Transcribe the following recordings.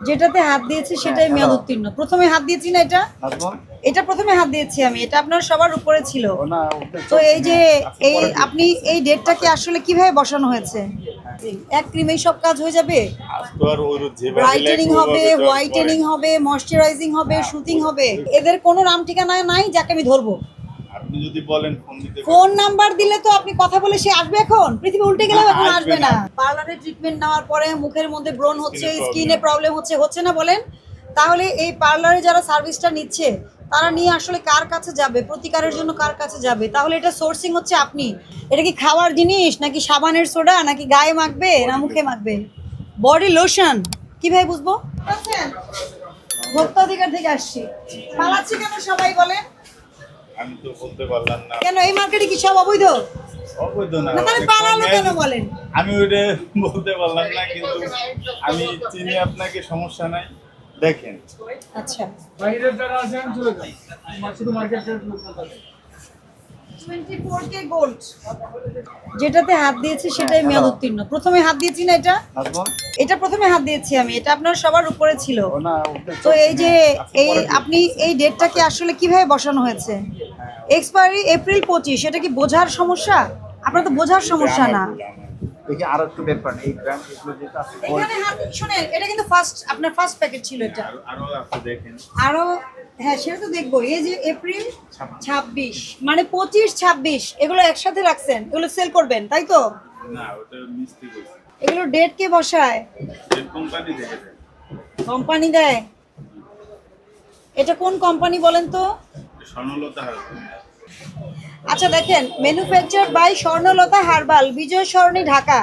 যেটাতে হাত দিয়েছি সেটাই মেয়াদ উত্তীর্ণ প্রথমে হাত দিয়েছি না এটা? এটা প্রথমে হাত দিয়েছি আমি এটা আপনার সবার উপরে ছিল। তো এই যে এই আপনি এই ডেটটা কি আসলে কীভাবে বসানো হয়েছে? এক ক্রিমেই সব কাজ হয়ে যাবে? ব্রাইটেনিং হবে হোয়াইটেনিং হবে ময়শ্চারাইজিং হবে শুটিং হবে। এদের কোনো নাম ঠিকানা নাই যাকে আমি ধরবো। আপনি যদি বলেন ফোন দিতে ফোন নাম্বার দিলে তো আপনি কথা বলে সে আসবে এখন। পৃথিবী উল্টে গেলে এখন আসবে আসবে না। পার্লারে ট্রিটমেন্ট নেওয়ার পরে মুখের মধ্যে ব্রণ হচ্ছে। স্কিনে প্রবলেম হচ্ছে হচ্ছে না বলেন? তাহলে এই পার্লারে যারা সার্ভিসটা নিচ্ছে তারা নিয়ে আসলে কার কাছে যাবে? প্রতিকারের জন্য কার কাছে যাবে? তাহলে এটা সোর্সিং হচ্ছে আপনি। এটা কি খাওয়ার জিনিস নাকি সাবানের সোডা নাকি গায়ে মাখবে না মুখে মাখবে? বডি লোশন কীভাবে বুঝব? ভোক্তাধিকার থেকে আসছি। পালাচ্ছি কেন সবাই বলেন? আমি তো বলতে পারলাম না। কেন এই মার্কেটে কি সব অবৈধ? অবৈধ না। তাহলে পালালো কেন বলেন? আমি ওইটা বলতে পারলাম না কিন্তু আমি চিনি আপনাকে সমস্যা নাই। দেখেন। আচ্ছা। বাইরের যারা আছেন চলে যান। আমার শুধু মার্কেটের লোক না থাকে। 24K গোল্ড যেটাতে হাত দিয়েছি সেটাই মেয়াদ উত্তীর্ণ। প্রথমে হাত দিয়েছি না এটা? এটা প্রথমে হাত দিয়েছি আমি এটা আপনার সবার উপরে ছিল। তো এই যে এই আপনি এই ডেটটা কি আসলে কীভাবে বসানো হয়েছে? এক্সপায়ারি এপ্রিল পঁচিশ এটা কি বোঝার সমস্যা? আপনার তো বোঝার সমস্যা না। আমার ভুল, আমার ভুল। দেখি আরও একটু বের এই গ্রাম এগুলো যেটা আছে এখানে শুনেন এটা কিন্তু ফার্স্ট আপনার ফার্স্ট প্যাকেট ছিল এটা। আরো- আরও আছে দেখেন। আরও হ্যাঁ সেটা তো দেখব এই যে এপ্রিল ছাব্বিশ। মানে পঁচিশ ছাব্বিশ এগুলো একসাথে রাখছেন এগুলো সেল করবেন তাই তো? এগুলো ডেট কে বসায়? কোম্পানি দেয়। এটা কোন কোম্পানি বলেন তো? আচ্ছা দেখেন manufacture by Swarnalata herbal Bijoy Sarani Dhaka.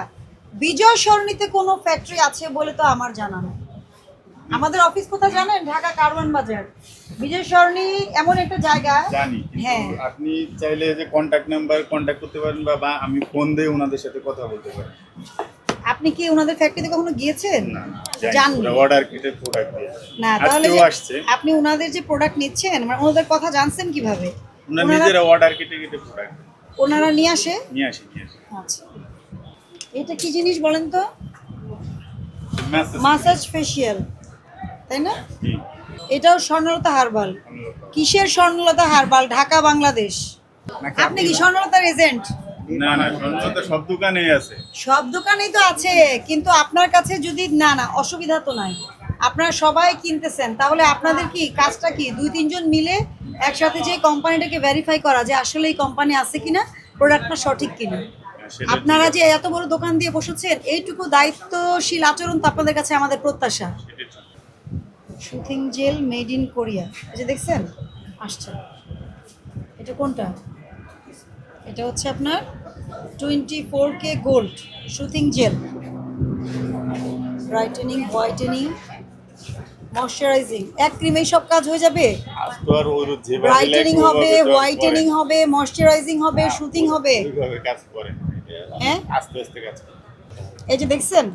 বিজয় সরণিতে কোনো ফ্যাক্টরি আছে বলে তো আমার জানা নেই। আমাদের অফিস কোথায় জানেন? ঢাকা কারওয়ান বাজার। বিজয় সরণি এমন একটা জায়গা। জানি হ্যাঁ। আপনি চাইলে যে কন্ট্যাক্ট নাম্বার কন্ট্যাক্ট করতে পারেন বা আমি ফোন দিয়ে ওনাদের সাথে কথা বলতে পারি। আপনি কি ওনাদের ফ্যাক্টরিতে কখনো গিয়েছেন? না জানি অর্ডার কেটে প্রোডাক্ট না তাহলে আসছে। আপনি ওনাদের যে প্রোডাক্ট নিচ্ছেন মানে ওনাদের কথা জানছেন কীভাবে? ওনারা- নিজেরা অর্ডার কেটে কেটে প্রোডাক্ট ওনারা নিয়ে আসে? নিয়ে আসি নিয়ে আসি। আচ্ছা। এটা কি জিনিস বলেন তো? মেসেজ ফেসিয়াল তাই না? এটাও স্বর্ণলতা হারবাল। কিসের স্বর্ণলতা হারবাল? ঢাকা বাংলাদেশ। আপনি কি স্বর্ণলতার এজেন্ট? না না স্বর্ণলতা সব দোকানেই আছে। সব দোকানেই তো আছে কিন্তু আপনার কাছে যদি না না অসুবিধা তো নাই। আপনারা সবাই কিনতেছেন তাহলে আপনাদের কি কাজটা কি? দুই তিনজন মিলে একসাথে যে কোম্পানিটাকে ভেরিফাই করা যে আসলে এই কোম্পানি আছে কিনা প্রোডাক্টটা সঠিক কিনা। হ্যাঁ, আপনারা যে এত বড় দোকান দিয়ে বসেছেন এইটুকু দায়িত্বশীল আচরণ তো আপনাদের কাছে আমাদের প্রত্যাশা। Shooting gel made in Korea. এই যে দেখছেন? আসছে। এটা কোনটা? এটা হচ্ছে আপনার twenty four K gold shooting gel. Brightening whitening moisturising. এক ক্রিমেই সব কাজ হয়ে যাবে। ব্রাইটেনিং হবে হোয়াইটেনিং হবে ময়শ্চারাইজিং হবে শুটিং হবে। হ্যাঁ? আস্তে আস্তে কাজ এই যে দেখছেন?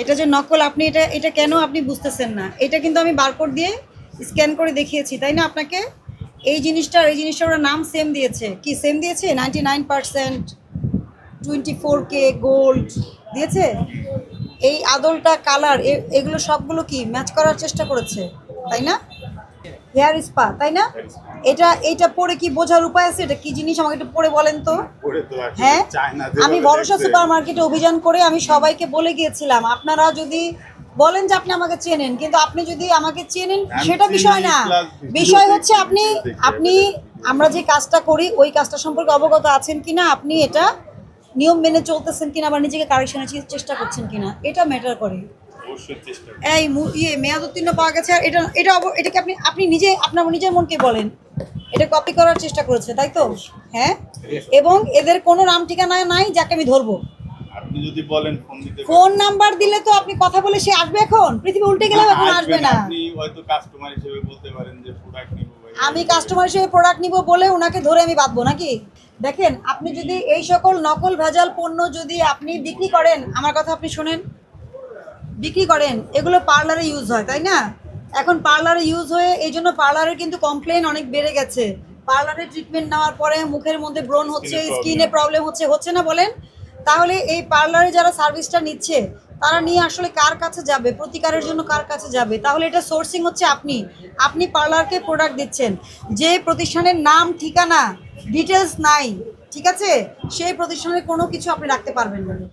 এটা যে নকল, আপনি এটা এটা কেন আপনি বুঝতেছেন না? এটা কিন্তু আমি বারকোড দিয়ে স্ক্যান করে দেখিয়েছি, তাই না আপনাকে? এই জিনিসটার এই জিনিসটার ওরা নাম সেম দিয়েছে। কি সেম দিয়েছে? Ninety nine percent twenty four K gold দিয়েছে? এই আদলটা কালার এগুলো সবগুলো কি ম্যাচ করার চেষ্টা করেছে? তাই না? হেয়ার স্পা তাই না? এটা এটা পরে কি বোঝার উপায় আছে? এটা কি জিনিস আমাকে একটু পরে বলেন তো? হ্যাঁ? আমি ভরসা সুপার মার্কেটে অভিযান করে আমি সবাইকে বলে গিয়েছিলাম আপনারা যদি বলেন যে আপনি আমাকে চেনেন কিন্তু আপনি যদি আমাকে চেনেন সেটা বিষয় না। বিষয় হচ্ছে আপনি আপনি আমরা যে কাজটা করি ওই কাজটা সম্পর্কে অবগত আছেন কিনা আপনি এটা নিয়ম মেনে চলতেছেন কিনা বা নিজেকে কারেকশনের চেষ্টা করছেন কিনা এটা ম্যাটার করে। এই ইয়ে মেয়াদ উত্তীর্ণ পাওয়া গেছে আর এটা এটা এটাকে আপনি আপনি নিজে আপনার নিজের মনকে বলেন। এটা কপি করার চেষ্টা করেছে তাই তো? হ্যাঁ? এবং এদের কোনো নাম ঠিকানা নাই যাকে আমি ধরবো। আপনি যদি বলেন ফোন দিতে ফোন নাম্বার দিলে তো আপনি কথা বলে সে আসবে এখন। পৃথিবী উল্টে গেলে এখন আসবে না। আপনি হয়তো কাস্টমার হিসেবে বলতে পারেন যে প্রোডাক্ট নিব আমি কাস্টমার হিসেবে প্রোডাক্ট নিব বলে ওনাকে ধরে আমি বাঁধবো নাকি? দেখেন আপনি যদি এই সকল নকল ভেজাল পণ্য যদি আপনি বিক্রি করেন আমার কথা আপনি শোনেন। বিক্রি করেন এগুলো পার্লারে ইউজ হয় তাই না? এখন পার্লারে ইউজ হয়ে এই জন্য পার্লারের কিন্তু কমপ্লেন অনেক বেড়ে গেছে। পার্লারে ট্রিটমেন্ট নেওয়ার পরে মুখের মধ্যে ব্রণ হচ্ছে। স্কিনে প্রবলেম হচ্ছে হচ্ছে না বলেন? তাহলে এই পার্লারে যারা সার্ভিসটা নিচ্ছে তারা নিয়ে আসলে কার কাছে যাবে? প্রতিকারের জন্য কার কাছে যাবে? তাহলে এটা সোর্সিং হচ্ছে আপনি। আপনি পার্লারকে প্রোডাক্ট দিচ্ছেন। যে প্রতিষ্ঠানের নাম ঠিকানা ডিটেলস নাই ঠিক আছে? সেই প্রতিষ্ঠানের কোনো কিছু আপনি রাখতে পারবেন না।